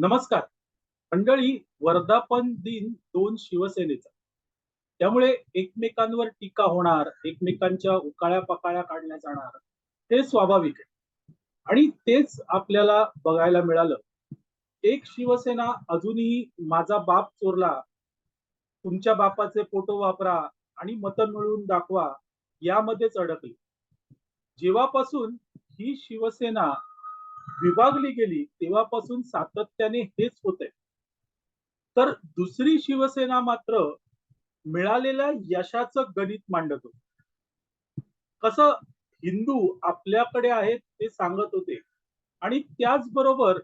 नमस्कार. मंडळी वर्धापन दिन दोन शिवसेनेचा. त्यामुळे एकमेकांवर टीका होणार एकमेकांच्या उकाळ्या पकाळ्या काढल्या जाणार हे स्वाभाविक आहे. आणि तेच आपल्याला बघायला मिळालं. एक शिवसेना अजूनही माझा बाप चोरला तुमच्या बापाचे फोटो वापरा आणि मतं मिळवून दाखवा यामध्येच अडकली. जेव्हापासून ही शिवसेना विभागली गेली तेव्हापासून सातत्याने हेच होत तर दुसरी शिवसेना मात्र मिळालेल्या यशाचं गणित मांडत होत. कसं हिंदू आपल्याकडे आहेत ते सांगत होते. आणि त्याचबरोबर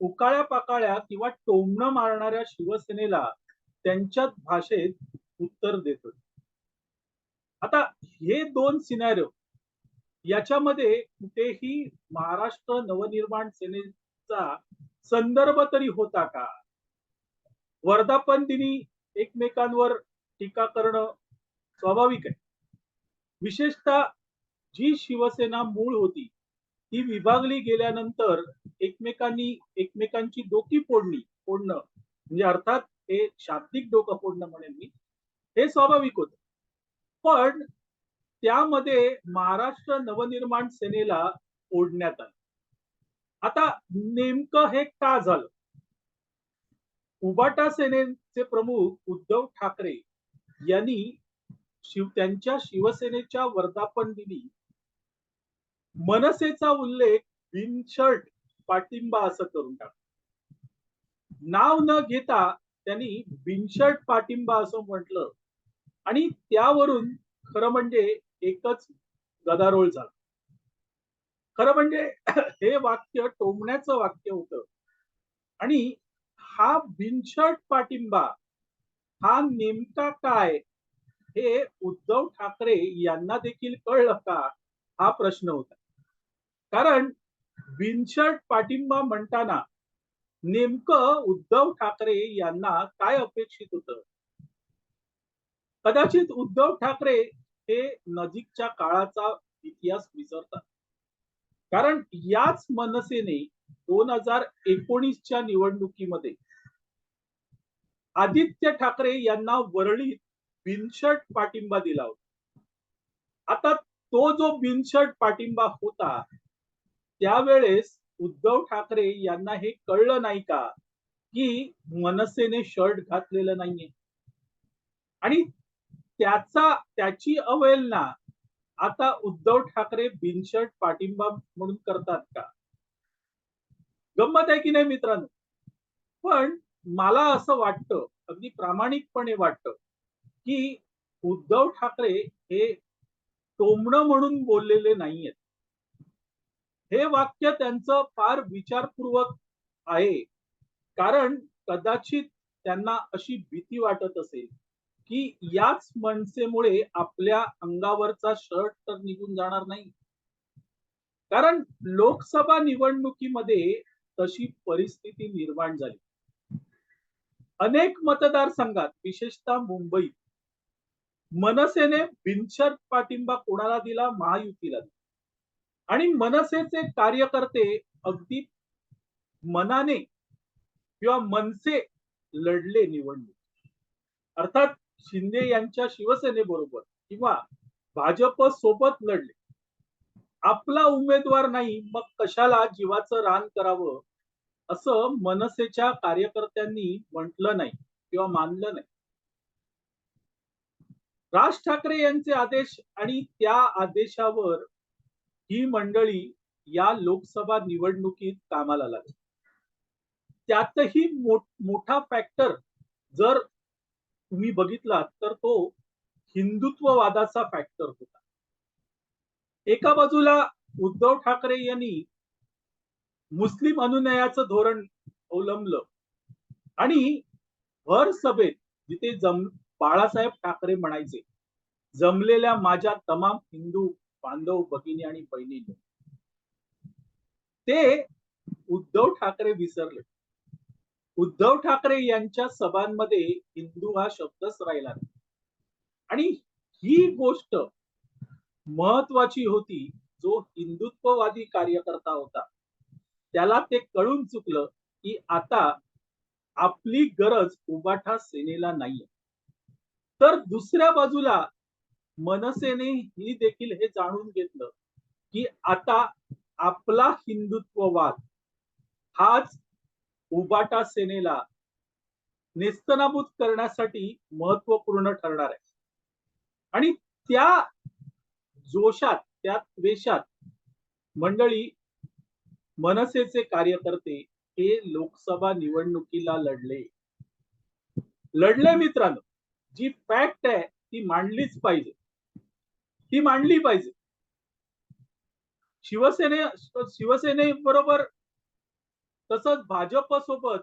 उकाळ्या पाकाळ्या किंवा टोमणं मारणाऱ्या शिवसेनेला त्यांच्याच भाषेत उत्तर देत होते. आता हे दोन सिनॅरिओ याच्यामध्ये कुठेही महाराष्ट्र नवनिर्माण सेनेचा संदर्भ तरी होता का? वर्धापन दिनी एकमेकांवर टीका करणं स्वाभाविक आहे. विशेषतः जी शिवसेना मूळ होती ती विभागली गेल्यानंतर एकमेकांनी एकमेकांची डोकी फोडणी फोडणं म्हणजे अर्थात हे शाब्दिक डोकं फोडणं म्हणेन मी हे स्वाभाविक होत. पण त्यामध्ये महाराष्ट्र नवनिर्माण सेनेला ओढण्यात आलं. आता नेमकं हे का झालं? उबाटा सेनेचे प्रमुख उद्धव ठाकरे यांनी शिव त्यांच्या शिवसेनेच्या वर्धापन दिनी मनसेचा उल्लेख बिनशर्ट पाठिंबा असं करून टाक नाव न घेता त्यांनी बिनशर्ट पाठिंबा असं म्हटलं आणि त्यावरून खरं म्हणजे एकच गदारोळ झाला. खरं म्हणजे हे वाक्य टोमण्याचं वाक्य होतं. आणि हा बिनशर्ट पाठिंबा हा नेमका काय हे उद्धव ठाकरे यांना देखील कळलं का? हा प्रश्न होता. कारण बिनशर्ट पाठिंबा म्हणताना नेमकं उद्धव ठाकरे यांना काय अपेक्षित होत? कदाचित उद्धव ठाकरे हे नजीकच्या काळाचा इतिहास विसरतात. कारण याच मनसेने दोन हजार एकोणीसच्या निवडणुकीमध्ये आदित्य ठाकरे यांना वरळीत बिनशर्ट पाठिंबा दिला होता. आता तो जो बिनशर्ट पाठिंबा होता त्यावेळेस उद्धव ठाकरे यांना हे कळलं नाही का? की मनसेने शर्ट घातलेलं नाहीये. आणि त्याचा त्याची अवहेलना आता उद्धव ठाकरे बिनशर्ट पाठिंबा म्हणून करतात का? गंमत आहे की नाही मित्रांनो? पण मला असं वाटतं अगदी प्रामाणिकपणे वाटतं की उद्धव ठाकरे हे टोमणं म्हणून बोललेले नाहीयेत. हे वाक्य त्यांचं फार विचारपूर्वक आहे. कारण कदाचित त्यांना अशी भीती वाटत असेल. की याच मनसेमुळे आपल्या अंगावरचा शर्ट तर निघून जाणार नाही. कारण लोकसभा निवडणुकीमध्ये तशी परिस्थिती निर्माण झाली. अनेक मतदारसंघात विशेषतः मुंबईत मनसेने बिनशर्त पाठिंबा कोणाला दिला? महायुतीला दिला. आणि मनसेचे कार्यकर्ते अगदी मनाने किंवा मनसे लढले निवडणूक. अर्थात शिंदे यांच्या शिवसेनेबरोबर किंवा भाजप सोबत लढले. आपला उमेदवार नाही मग कशाला जीवाचं रान करावं? असं मनसेच्या कार्यकर्त्यांनी म्हटलं नाही किंवा मानलं नाही. राज ठाकरे यांचे आदेश आणि त्या आदेशावर ही मंडळी या लोकसभा निवडणुकीत कामाला लागली. त्यातही मोठा फॅक्टर जर तुम्ही बघितलात तर तो हिंदुत्ववादाचा फॅक्टर होता. एका बाजूला उद्धव ठाकरे यांनी मुस्लिम अनुनयाचं धोरण अवलंबलं आणि भर सभेत जिथे जम बाळासाहेब ठाकरे म्हणायचे जमलेल्या माझ्या तमाम हिंदू बांधव भगिनी आणि बहिणीने ते उद्धव ठाकरे विसरले. उद्धव ठाकरे यांच्या सभांमध्ये हिंदू हा शब्दच राहिला नाही. आणि ही गोष्ट महत्वाची होती जो हिंदुत्ववादी कार्यकर्ता होता त्याला ते कळून चुकलं की आता आपली गरज उबाठा सेनेला नाहीये. तर दुसऱ्या बाजूला मनसेने ही देखील हे जाणून घेतलं की आता आपला हिंदुत्ववाद हाच उबाटा सेनेला नेस्तनाबूत करण्यासाठी महत्त्वपूर्ण ठरणार आहे. आणि त्या जोशात त्या वेशात मंडळी मनसेचे कार्यकर्ते हे लोकसभा निवडणुकीला लढले. लढले मित्रांनो जी फॅक्ट आहे ती मांडलीच पाहिजे. ती मांडली पाहिजे. शिवसेने शिवसेने बरोबर तसंच भाजप सोबत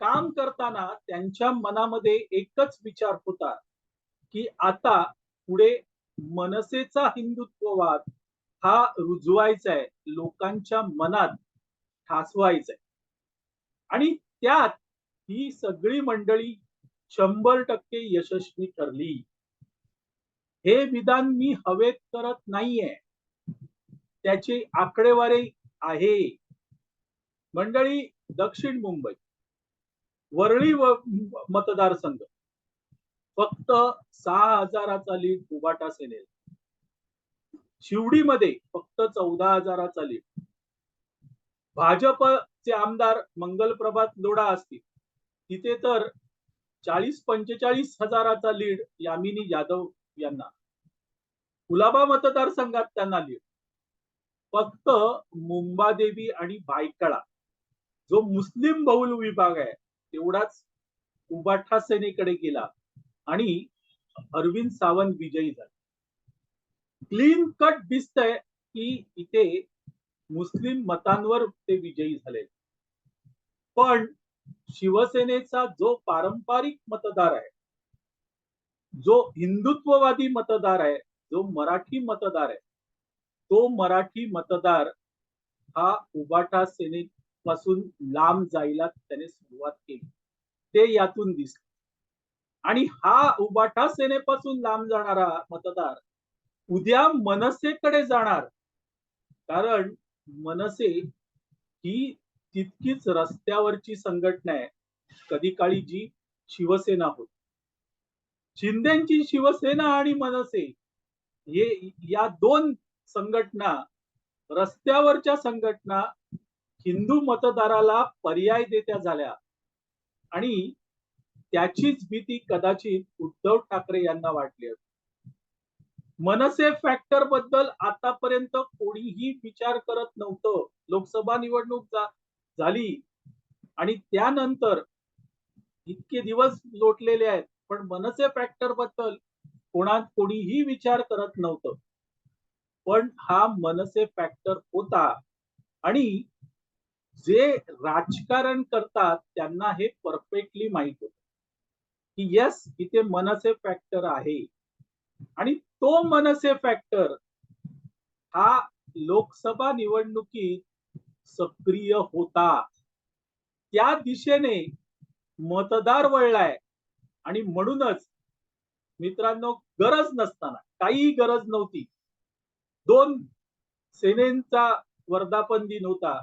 काम करताना त्यांच्या मनामध्ये एकच विचार होता की आता पुढे मनसेचा हिंदुत्ववाद हा रुजवायचा आहे लोकांच्या मनात ठासवायचा आहे आणि त्यात ही सगळी मंडळी शंभर टक्के यशस्वी ठरली. हे विधान मी हवेत करत नाहीये. त्याची आकडेवारी आहे. मंडळी दक्षिण मुंबई. वरळी व मतदारसंघ. फक्त सहा हजाराचा लीड उबाटा सेनेल. शिवडीमध्ये फक्त चौदा हजाराचा लीड. भाजपचे आमदार मंगलप्रभात लोढा असतील. तिथे तर चाळीस पंचेचाळीस हजाराचा लीड यामिनी यादव यांना. कुलाबा मतदारसंघात त्यांना लीड. फक्त मुंबादेवी आणि भायखळा जो मुस्लिम बहुल विभाग आहे तेवढाच उबाठा सेनेकडे गेला आणि अरविंद सावंत विजयी झाले. क्लीन कट दिसतंय की इथे मुस्लिम मतांवर ते विजयी झाले. पण शिवसेनेचा जो पारंपरिक मतदार आहे जो हिंदुत्ववादी मतदार आहे जो मराठी मतदार आहे तो मराठी मतदार हा उबाटा पासून लांब जायला त्याने सुरुवात केली. ते यातून दिसले. आणि हा उबाटा सेनेपासून लांब जाणारा मतदार उद्या मनसेकडे जाणार. कारण मनसे ही तितकीच रस्त्यावरची संघटना आहे. कधी काळी जी शिवसेना होती. शिंदेची शिवसेना आणि मनसे हे या दोन संघटना रस्त्यावरच्या संघटना हिंदू मतदाराला पर्याय देत्या झाल्या. आणि त्याचीच भीती कदाचित उद्धव ठाकरे यांना वाटली मनसे फॅक्टरबद्दल आतापर्यंत कोणीही विचार करत नव्हतं. लोकसभा निवडणूक झाली. आणि त्यानंतर इतके दिवस लोटलेले आहेत. पण मनसे फॅक्टरबद्दल कोणात कोणीही विचार करत नव्हतं. पण हा मनसे फॅक्टर होता. आणि जे राजकारण करतात त्यांना हे परफेक्टली माहीत होत. की यस इथे मनसे फॅक्टर आहे. आणि तो मनसे फॅक्टर हा लोकसभा निवडणुकीत सक्रिय होता. त्या दिशेने मतदार वळलाय. आणि म्हणूनच मित्रांनो गरज नसताना काही गरज नव्हती. दोन सेनेचा वर्धापन दिन होता.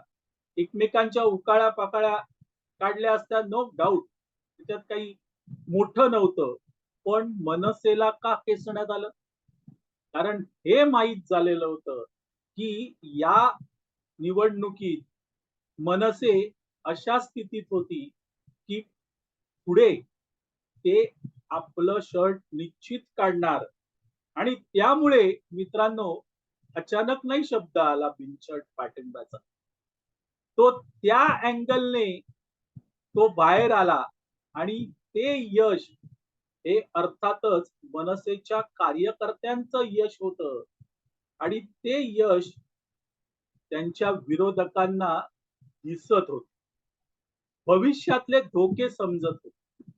एकमेकांच्या उकाळ्या पाकळ्या काढल्या असत्या नो डाऊट त्याच्यात काही मोठं नव्हतं. पण मनसेला का केसण्यात आलं? कारण हे माहीत झालेलं होतं की या निवडणुकीत मनसे अशा स्थितीत होती की पुढे ते आपलं शर्ट निश्चित काढणार. आणि त्यामुळे मित्रांनो अचानक नाही शब्द आला बिनशर्ट पाठिंब्याचा. तो त्या अँगलने तो बाहेर आला आणि ते यश हे अर्थातच मनसेच्या कार्यकर्त्यांचं यश होत. आणि ते यश त्यांच्या विरोधकांना दिसत होत. भविष्यातले धोके समजत होते.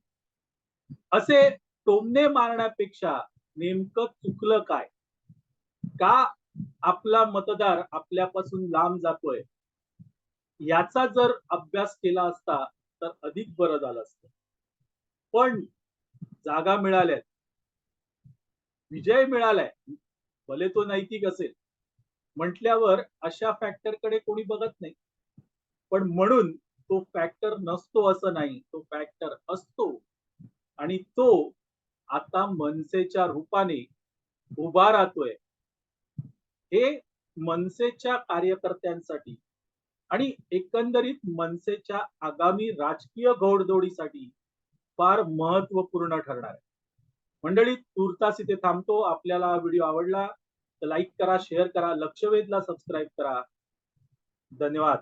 असे टोमणे मारण्यापेक्षा नेमकं चुकलं काय? का आपला मतदार आपल्यापासून लांब जातोय? याचा जर अभ्यास केला असता तर अधिक बरं झालं असतं. पण जागा मिळाल्यात. विजय मिळालाय. भले तो नैतिक असेल. म्हटल्यावर अशा फॅक्टरकडे कोणी बघत नाही. पण म्हणून तो फॅक्टर नसतो असं नाही. तो फॅक्टर असतो. आणि तो आता मनसेच्या रूपाने उभा राहतोय. हे मनसेच्या कार्यकर्त्यांसाठी आणि एकंदरीत मनसेच्या आगामी राजकीय घोडदोडीसाठी फार महत्त्वपूर्ण ठरणार आहे. मंडळी तुर्तास इथे थांबतो. आपल्याला व्हिडिओ आवडला तर लाईक करा शेअर करा लक्षवेधला सबस्क्राईब करा. धन्यवाद.